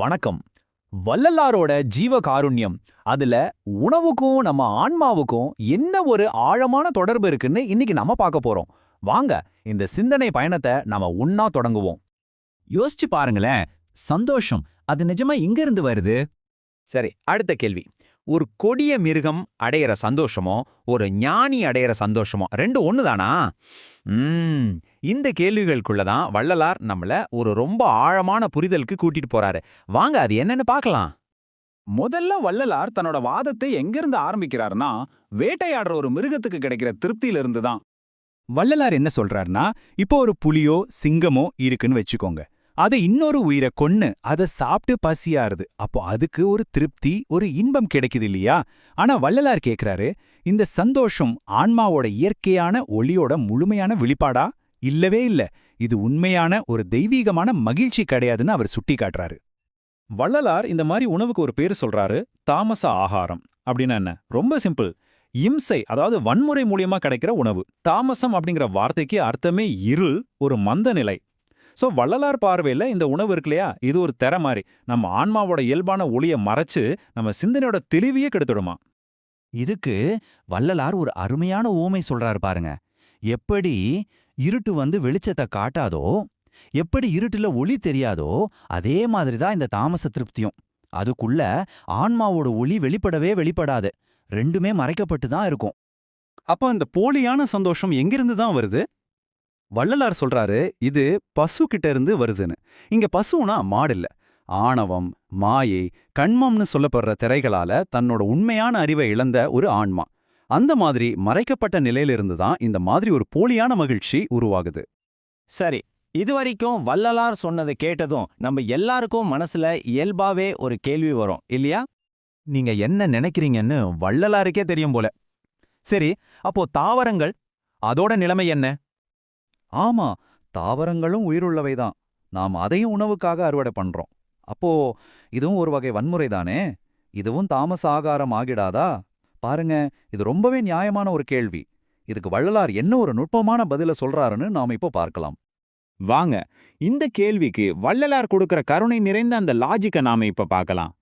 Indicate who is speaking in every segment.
Speaker 1: வணக்கம். வள்ளலாரோட ஜீவ காருண்யம் அதுல உணவுக்கும் நம்ம ஆன்மாவுக்கும் என்ன ஒரு ஆழமான தொடர்பு இருக்குன்னு இன்னைக்கு நம்ம பார்க்க போறோம். வாங்க இந்த சிந்தனை பயணத்தை நாம உண்ணா தொடங்குவோம்.
Speaker 2: யோசிச்சு பாருங்களேன் சந்தோஷம் அது நிஜமா எங்க இருந்து வருது?
Speaker 3: சரி அடுத்த கேள்வி. ஒரு கொடிய மிருகம் அடையிற சந்தோஷமோ ஒரு ஞானி அடையிற சந்தோஷமோ ரெண்டு ஒன்று தானா இந்த கேள்விகளுக்குள்ள தான் வள்ளலார் நம்மள ஒரு ரொம்ப ஆழமான புரிதலுக்கு கூட்டிட்டு போறாரு. வாங்க அது என்னன்னு பார்க்கலாம்.
Speaker 4: முதல்ல வள்ளலார் தன்னோட வாதத்தை எங்கிருந்து ஆரம்பிக்கிறார்னா வேட்டையாடுற ஒரு மிருகத்துக்கு கிடைக்கிற திருப்தியிலிருந்து தான் வள்ளலார் என்ன சொல்றாருன்னா இப்போ ஒரு புலியோ சிங்கமோ இருக்குன்னு வச்சுக்கோங்க. அது இன்னொரு உயிரை கொன்னு அதை சாப்பிட்டு பசியாருது அப்போ அதுக்கு ஒரு திருப்தி ஒரு இன்பம் கிடைக்குது இல்லையா? ஆனா வள்ளலார் கேக்குறாரு இந்த சந்தோஷம் ஆன்மாவோட இயற்கையான ஒளியோட முழுமையான வெளிப்பாடா? இல்லவே இல்ல. இது உண்மையான ஒரு தெய்வீகமான மகிழ்ச்சி கிடையாதுன்னு அவர் சுட்டி காட்டுறாரு வள்ளலார் இந்த மாதிரி உணவுக்கு ஒரு பேர் சொல்றாரு தாமச ஆகாரம். அப்படின்னா என்ன? ரொம்ப சிம்பிள். இம்சை அதாவது வன்முறை மூலியமா கிடைக்கிற உணவு. தாமசம் அப்படிங்கிற வார்த்தைக்கு அர்த்தமே இருள் ஒரு மந்த நிலை. சோ வள்ளலார் பார்வையில இந்த உணவு இருக்கு இல்லையா? இது ஒரு தெர மாதிரி. நம்ம ஆன்மாவோட இயல்பான ஒளியை மறைச்சு நம்ம சிந்தனையோட தெளிவையே கெடுத்துடுமா?
Speaker 2: இதுக்கு வள்ளலார் ஒரு அருமையான ஊமை சொல்றாரு பாருங்க. எப்படி? இருட்டு வந்து வெளிச்சத்தை காட்டாதோ எப்படி இருட்டுல ஒளி தெரியாதோ அதே மாதிரி தான் இந்த தாமச திருப்தியும். அதுக்குள்ள ஆன்மாவோட ஒளி வெளிப்படவே வெளிப்படாது. ரெண்டுமே மறைக்கப்பட்டு தான் இருக்கும்.
Speaker 4: அப்ப இந்த போலியான சந்தோஷம் எங்கிருந்து தான் வருது? வள்ளலார் சொல்றாரு இது பசு கிட்ட இருந்து வருதுன்னு. இங்க பசுனா மாடில்ல. ஆணவம் மாயை கண்மம்னு சொல்லப்படுற திரைகளால தன்னோட உண்மையான அறிவை இழந்த ஒரு ஆன்மா. அந்த மாதிரி மறைக்கப்பட்ட நிலையிலிருந்து தான் இந்த மாதிரி ஒரு போலியான மகிழ்ச்சி உருவாகுது.
Speaker 5: சரி இதுவரைக்கும் வள்ளலார் சொன்னதை கேட்டதும் நம்ம எல்லாருக்கும் மனசுல இயல்பாவே ஒரு கேள்வி வரும் இல்லையா?
Speaker 3: நீங்க என்ன நினைக்கிறீங்கன்னு வள்ளலாருக்கே தெரியும் போல. சரி அப்போ தாவரங்கள் அதோட நிலைமை என்ன?
Speaker 4: ஆமா தாவரங்களும் உயிருள்ளவைதான் நாம் அதையும் உணவுக்காக அறுவடை பண்றோம். அப்போ இதுவும் ஒரு வகை வன்முறை தானே? இதுவும் தாமச ஆகாரம் ஆகிடாதா? பாருங்க இது ரொம்பவே நியாயமான ஒரு கேள்வி. இதுக்கு வள்ளலார் என்ன ஒரு நுட்பமான பதில சொல்றாருன்னு நாம இப்போ பார்க்கலாம்.
Speaker 5: வாங்க இந்த கேள்விக்கு வள்ளலார் கொடுக்கிற கருணை நிறைந்த அந்த லாஜிக்கை நாம இப்ப பார்க்கலாம்.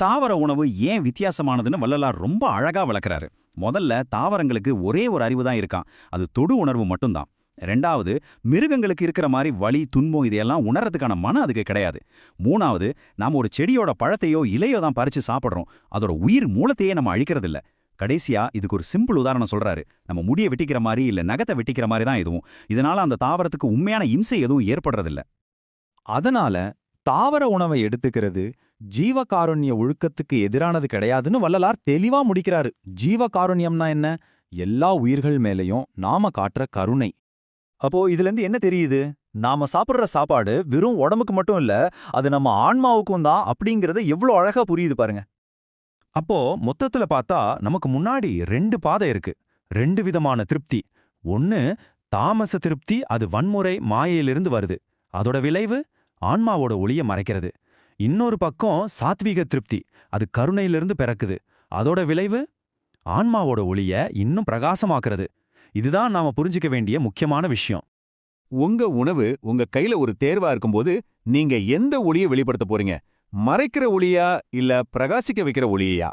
Speaker 4: தாவர உணவு ஏன் வித்தியாசமானதுன்னு வள்ளலார் ரொம்ப அழகா விளக்குறாரு முதல்ல தாவரங்களுக்கு ஒரே ஒரு அறிவு தான் இருக்கான். அது தொடு உணர்வு மட்டும்தான். ரெண்டாவது மிருகங்களுக்கு இருக்கிற மாதிரி வலி துன்பம் இதையெல்லாம் உணர்றதுக்கான மனம் அதுக்கு கிடையாது. மூணாவது நாம் ஒரு செடியோட பழத்தையோ இலையோ தான் பறிச்சு சாப்பிட்றோம். அதோட உயிர் மூலத்தையே நம்ம அழிக்கிறதில்ல. கடைசியா இதுக்கு ஒரு சிம்பிள் உதாரணம் சொல்றாரு. நம்ம முடிய வெட்டிக்கிற மாதிரி இல்ல நகத்தை வெட்டிக்கிற மாதிரி தான் இதுவும். இதனால அந்த தாவரத்துக்கு உண்மையான இம்சை எதுவும் ஏற்படுறதில்ல.
Speaker 1: அதனால தாவர உணவை எடுத்துக்கிறது ஜீவகாருண்ய ஒழுக்கத்துக்கு எதிரானது கிடையாதுன்னு வள்ளலார் தெளிவா முடிக்கிறாரு. ஜீவகாருண்யம்னா என்ன? எல்லா உயிர்கள் மேலயும் நாம காட்டுற கருணை. அப்போ இதுல இருந்து என்ன தெரியுது? நாம சாப்பிடுற சாப்பாடு வெறும் உடம்புக்கு மட்டும் இல்ல அது நம்ம ஆன்மாவுக்கும் தான் அப்படிங்கறத எவ்வளோ அழகா புரியுது பாருங்க. அப்போ மொத்தத்துல பார்த்தா நமக்கு முன்னாடி ரெண்டு பாதை இருக்கு. ரெண்டு விதமான திருப்தி. ஒன்னு தாமச திருப்தி அது வன்முறை மாயையிலிருந்து வருது. அதோட விளைவு ஆன்மாவோட ஒளிய மறைக்கிறது. இன்னொரு பக்கம் சாத்வீக திருப்தி அது கருணையிலிருந்து பிறக்குது. அதோட விளைவு ஆன்மாவோட ஒளிய இன்னும் பிரகாசமாக்குறது. இதுதான் நாம புரிஞ்சுக்க வேண்டிய முக்கியமான விஷயம்.
Speaker 4: உங்க உணவு உங்க கையில ஒரு தேர்வா இருக்கும்போது நீங்க எந்த ஒளியை வெளிப்படுத்த போறீங்க? மறைக்கிற ஒளியா இல்ல பிரகாசிக்க வைக்கிற ஒளியா?